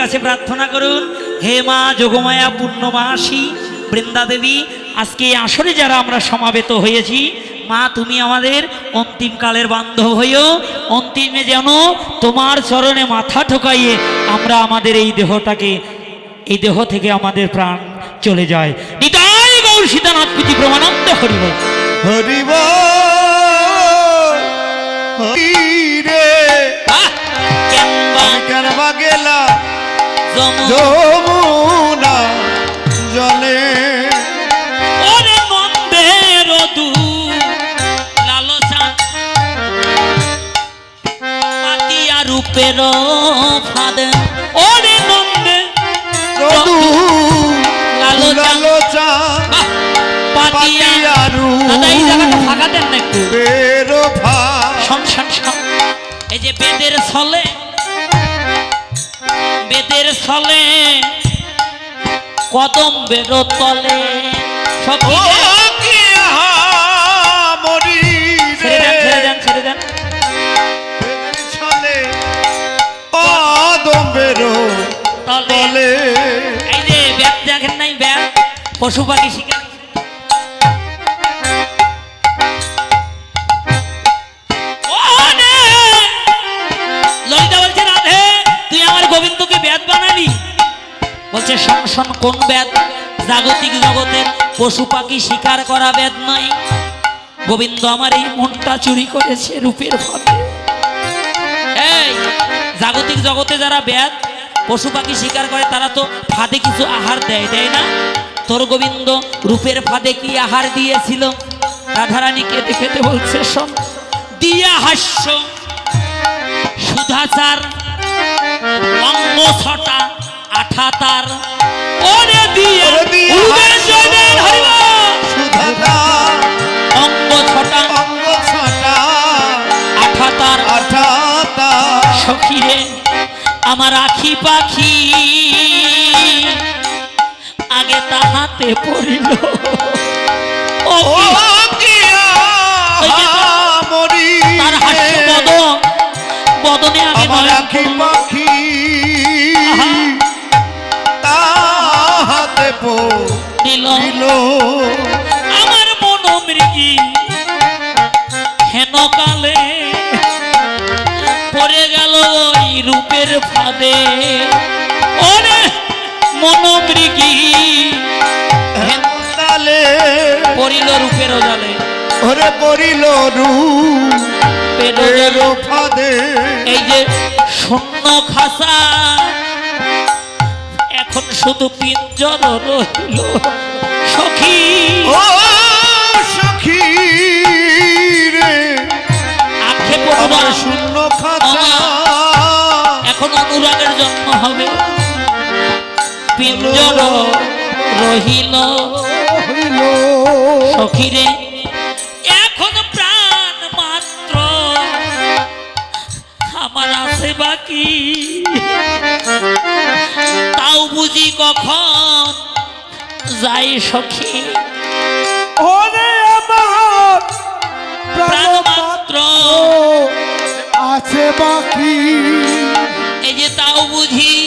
কাছে প্রার্থনা করুন। হে মা যোগমায়া পূর্ণমাসী বৃন্দা দেবী আজকে আসরে যারা আমরা সমাবেত হয়েছি, মা তুমি আমাদের অন্তিমকালের বান্ধব হইও, অন্তিমে যেন তোমার চরণে মাথা ঠোকাইয়ে আমরা আমাদের এই দেহটাকে, এই দেহ থেকে আমাদের প্রাণ চলে যায়। নিতাই গৌর সীতানাথ প্রীতি প্রমানন্দ হরিব হরিব গেলাম যমুনা জলে। ওরে দু লালসা। পাতিয়া রূপের ফাদ। ওরে নন্দে রদু লালো চা- লালো চা পাতিয়া। পাতিয়ারু দাদা এই জায়গাটা ফাঁকা দেন না একটু। বেরো শোন। এই যে বেদের ছলে বেদের ছলে কদম বেরো তলে। পশু পাখি কি কোন ব্যাদ জাগতিক জগতের পশু পাখি শিকার করা ব্যাদ নয়। গোবিন্দ আমার এই মনটা চুরি করেছে রূপের ফাঁদে এই, জাগতিক জগতে যারা ব্যাদ পশু পাখি শিকার করে, তারা তো ফাঁদে কিছু আহার দেয় দেয় না? তোর গোবিন্দ, রূপের ফাঁদে কি আহার দিয়েছিল? রাধারানী কেটে খেতে বলছে, শোন, দিয়া হাস্য। সুধাচার অঙ্গ ছটা আঠা তার ওরে দিয়া অঙ্গ ছটা। অঙ্গ ছাটা। আঠা তার সখিরে আমার আখি পাখি আগে তাহাতে পড়িল। ও তার হাস্য বদন। বদনে আগে আমার আখি তাহাতে দিল। আমার মন মৃগী। হেন কালে পড়ে গেল ওই রূপের ফাঁদে। ওরে মন মৃগী। তালে পড়িল রূপের জালে। ওরে পড়িল রূ পেরো জালে। ফাদে। এই যে শূন্য খাসা এখন শুধু পিঞ্জর রহিল সখী। ও সখী রে। আক্ষেপ আমার শূন্য খাঁচা এখন অনুরাগের জন্ম হবে। পিঞ্জর রহিল হইল সখীরে যাই সখী। ওরে আমার প্রাণ মাত্র আছে বাকি। এই যে তাও বুঝি